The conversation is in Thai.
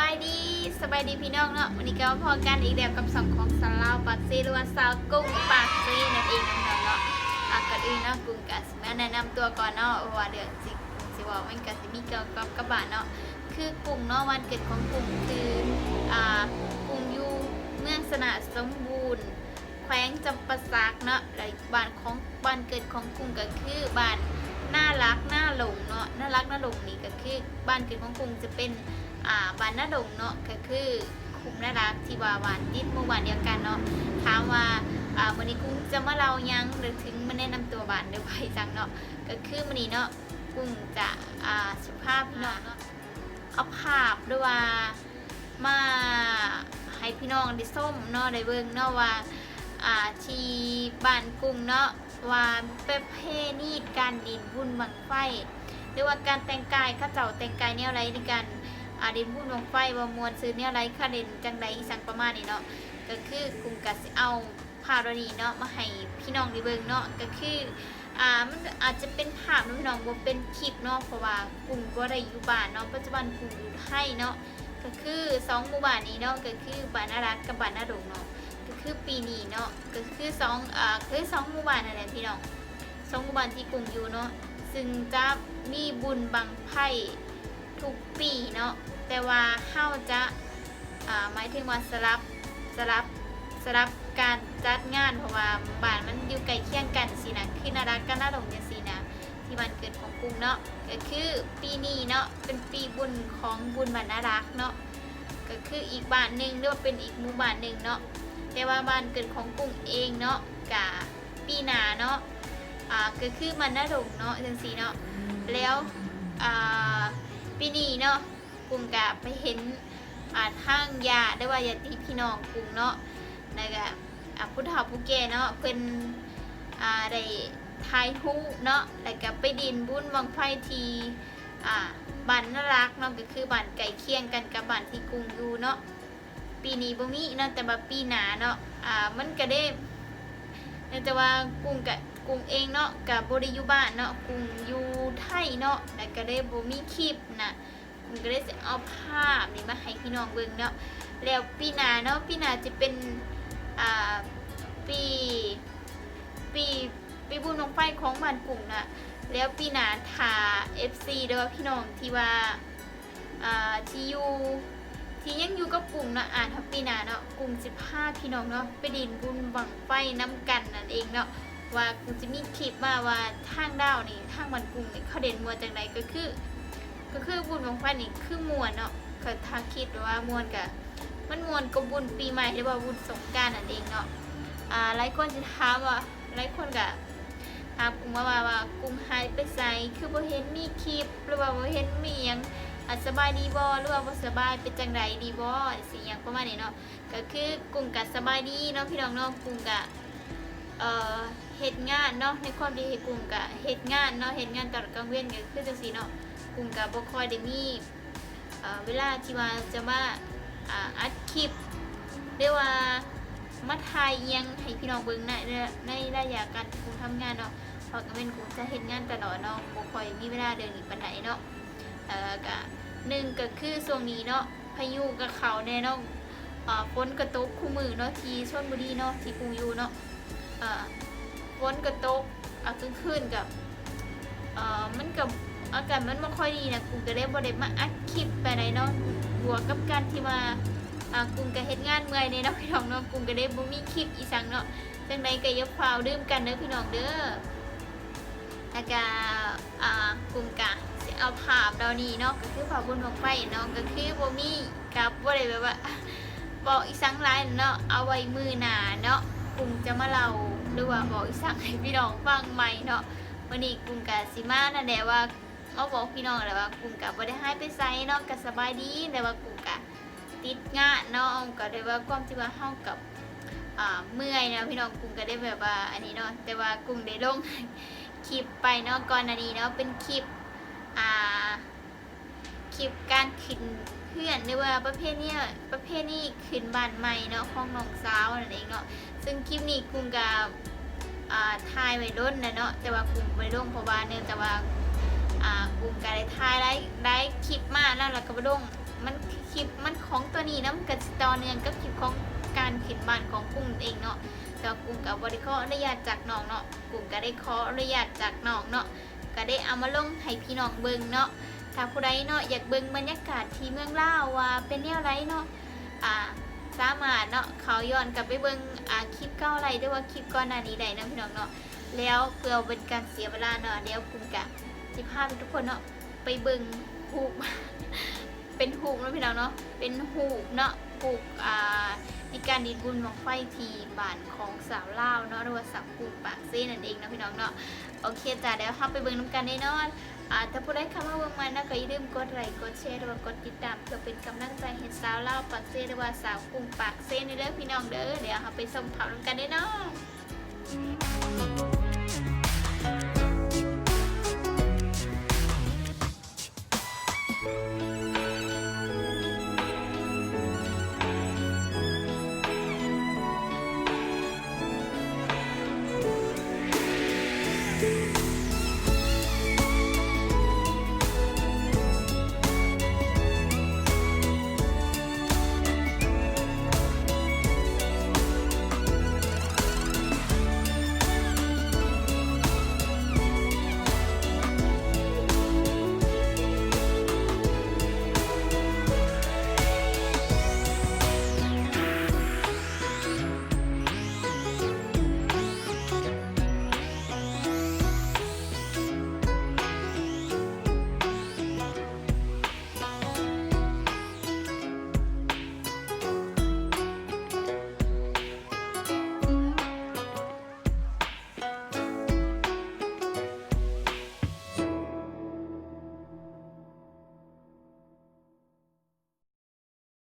บายดีสบายดีพี่น้องเนาะวันนี้ก็พอกันอีกแล้วกับสองของสาวลาวปากซีหรือว่าสาวกุ้งปากซีนั่นเองน้องเนาะอะก่อนอื่นเนาะกุ้งกะสิมาแนะนำตัวก่อนเนาะว่าเดี๋ยวสิสิบอกมันกะสิมีเกี่ยวกับกระบะเนาะคือกุ้งเนาะวันเกิดของกุ้งคืออ่ากุ้งอยู่เมืองสนาสมบูรณ์ แขวงจำปาสักเนาะและบ้านของบ้านเกิดของกุ้งก็คือบ้าน น่ารักน่าหลงนี่ก็คือบ้านเกิดของกุ้งจะเป็นอ่าบ้านน่าหลงเนาะก็คือคุ้มน่ารักที่ว่าหวานติดหมู่บ้านเดียวกันเนาะถามว่าอ่าวันนี้กุ้งจะมาเล่ายังหรือถึงมาแนะนำตัวบ้านเดี๋ยวไปจังเนาะก็คือวันนี้เนาะกุ้งจะอ่าสุภาพพี่น้องเนาะเอาภาพด้วยว่ามาให้พี่น้องได้ส้มเนาะได้เบิ่งเนาะว่าอ่าที่บ้านกรุงเนาะว่าประเพณีการดินบุญบังไฟ หรือว่าการแต่งกายข้าเจ้าแต่งกายเนี่ยอะไรในการอาดินบุญบังไฟว่ามวลซื้อเนี่ยอะไรค่าเด่นจังใดอีสังประมาณนี้เนาะก็คือกรุงกัสเอาภาพเหล่านี้เนาะมาให้พี่น้องได้เบิ่งเนาะก็คืออ่ามันอาจจะเป็นภาพพี่น้องบ่เป็นคลิปเนาะเพราะว่ากรุงบ่ได้อยู่บ้านเนาะปัจจุบันกรุงอยู่ไทยเนาะก็คือสองหมู่บ้านนี้เนาะก็คือบ้านนารักกับบ้านนาดงเนาะก็คือปีนี้เนาะก็คือสองอ่าคือสองหมู่บ้านนั่นแหละพี่น้องสองหมู่บ้านที่กรุงอยู่เนาะ ซึ่งจะมีบุญบังไพ่ทุกปีเนาะแต่ว่าเฮาจะหมายถึงว่าสลับสลับสลับการจัดงานเพราะว่าบ้านมันอยู่ใกล้เคียงกันสินะคือนารักกันน่าหลงจังซี่นะที่วันเกิดของกรุงเนาะก็คือปีนี้เนาะเป็นปีบุญของบุญบ้านนารักเนาะก็คืออีกบ้านหนึ่งหรือว่าเป็นอีกหมู่บ้านหนึ่งเนาะแต่ว่าบ้านเกิดของกุ้งเองเนาะกะปีหนาเนาะ อ่าก็คือมันน่าดงเนาะจังสีเนาะแล้วอ่าปีนี้เนาะกุ้งกะไปเห็นอ่าทางยาได้ว่าญาติพี่น้องกุ้งเนาะแล้วก็อ่าผู้เฒ่าผู้แก่เนาะเพิ่นอ่าได้ทายฮู้เนาะแล้วก็ไปดินบุญวังไฟทีอ่าบ้านน่ารักเนาะก็คือบ้านไก่เคียงกันกับบ้านที่กุ้งอยู่เนาะปีนี้บ่มีเนาะแต่ว่าปีหน้าเนาะอ่ามันก็ได้แต่ว่ากรุงกับ กรุงเองเนาะกับบ่ได้อยู่บ้านเนาะกรุงยูไทยเนาะแต่ก็ได้บ่มีคลิปนะกรุงก็ได้สิเอาภาพนี่มาให้พี่น้องเบิ่งเนาะแล้วปีหน้าเนาะปีหน้าจะเป็นอ่าปีปีปีบุญบังไฟของบ้านกรุงนะแล้วปีหน้าถ้า FC เด้อพี่น้องที่ว่าอ่าที่อยู่ที่ยังอยู่กับกลุ่มนะอ่านทับปีหนาเนาะกลุ่มสิบห้าพี่น้องเนาะไปดินบุญบังไฟน้ำกันนั่นเองเนาะ ว่ากูจะมีคลิปมาว่าทางดาวนี่ทางวันกลุ่มนี่เขาเด่นมวลจากไหนก็คือ ก็คือบุญบังไฟนี่คือมวลเนาะก็ทางคิดว่ามวลกับมันมวลกับบุญปีใหม่หรือว่าบุญสงการนั่นเองเนาะอ่าหลายคนจะถามว่าหลายคนกับถามกลุ่มว่าว่าว่ากลุ่มหายไปใส่คือบ่เห็นมีคลิปหรือว่าบ่เห็นมียังอาสบายดีบอหรือว่าบ่สบายเป็นจังไดดีบอสิอย่างประมาณนี้เนาะก็คือกลุ่มกะสบายดีเนาะพี่น้องเนาะกลุ่มกะเอ่อ เฮ็ดงานเนาะในความดีให้กลุ่มกะเฮ็ดงานเนาะเฮ็ดงานตลอนกลางเว้นก็คือจังซี่เนาะกลุ่มกะบ่ค่อยได้มีเอ่อเวลาที่ว่าจะมาอ่าอัดคลิปหรือว่ามาถ่ายอิหยังให้พี่น้องเบิ่งในในระยะการที่กลุ่มทำงานเนาะเพราะกลางเว้นกลุ่มจะเฮ็ดงานตลอดเนาะบ่ค่อยมีเวลาเดินอีกปานใดเนาะเอ่อกะหนึ่งก็คือช่วงนี้เนาะพายุกับเขาแน่เนาะเอ่อฝนกระตกคู่มือเนาะที่ชลบุรีเนาะที่กรุงอยู่เนาะเอ่อ นกระตกอะกลางคืนกับเอ่อมันกับอากาศมันไม่ค่อยดีนะกูก็ได้บ่ได้มาอัดคลิปไปไหนเนาะบวกกับการที่มาอ่ากุงก็เฮ็ดงานเมื่อยเนี่ยเนาะพี่น้องเนาะกุงก็ได้บ่มีคลิปอีสังเนาะจังใดก็อย่าพาวดื่มกันเด้อพี่น้องเด้อแล้วก็อ่ากุงกะสิเอาภาพเรานี่เนาะก็คือภาพบนของไฟเนาะก็คือบ่มีกับบ่ได้แบบว่าบอกอีสังหลายเนาะเอาไว้มือหน้าเนาะกรุงจะมาเล่า หรือว่าบอกอีสังให้พี่น้องฟังใหม่เนาะวันนี้กรุงกะสิมานั่นแหละว่ามาบอกพี่น้องแหละว่ากรุงกะบ่ได้ให้ไปไสเนาะก็สบายดีแต่ว่ากรุงกะติดงานเนาะก็ได้ว่าความที่ว่าเฮากับอ่าเมื่อยนะพี่น้องกรุงก็ได้แบบว่าอันนี้เนาะแต่ว่ากรุงได้ลงคลิปไปเนาะก่อนหน้านี้เนาะเป็นคลิปอ่าคลิปการขึ้น พื่อนหรือว่าประเภทนี้ประเภทนี้ขึ้นบ้านใหม่เนาะของน้องสาวนั่นเองเนาะซึ่งคลิปนี้กุ้งกับอ่าถ่ายไว้ล้นนะเนาะแต่ว่ากุ้งไปลงเพราะว่าเนื่องจากว่าอ่ากุ้งก็ได้ถ่ายได้ได้คลิปมาแล้วแล้วก็ไปลงมันคลิปมันของตัวนี้น้ำกสิตอนเนื่องกับคลิปของการขียนบ้านของกุ้งเองเนาะแต่กุ้งกับบริขออนุญาตจากน้องเนาะกุ้งก็ได้ขออนุญาตจากน้องเนาะก็ได้เอามาลงให้พี่น้องเบิ่งเนาะ ถ้าผู้ใดเนาะอยากเบิ่งบรรยากาศที่เมืองลาวว่าเป็นแนวไรเนาะอ่าสามารถเนาะเขาย้อนกลับไปเบิ่งอ่าคลิปเก่าไรด้วยว่าคลิปก่อนหน้านี้ได้นะพี่น้องเนาะแล้วเพื่อเป็นการเสียเวลาเนาะเดี๋ยวกุ้งกะจะพาทุกคนเนาะไปเบิ่งฮูปเป็นหูกนะพี่น้องเนาะเป็นหูกเนาะหูกอ่า มีการดีบุญมองไฟทีบ้านของสาวเล่าเนาะหรือว่าสาวกูปากเซ่นั่นเองนะพี่น้องเนาะโอเคจ้าเดี๋ยวเข้าไปเบิ่งน้ำกันแน่นอนอ่าถ้าผู้ใดเข้ามาเบิ่งมานะก็อย่าลืมกดไลค์กดแชร์หรือว่ากดติดตามเพื่อเป็นกำลังใจให้สาวเล่าปากเซ่หรือว่าสาวกูปากเซ่ในเรื่องพี่น้องเด้อเดี๋ยวเราไปส่งข่าวน้ำกันแน่นอน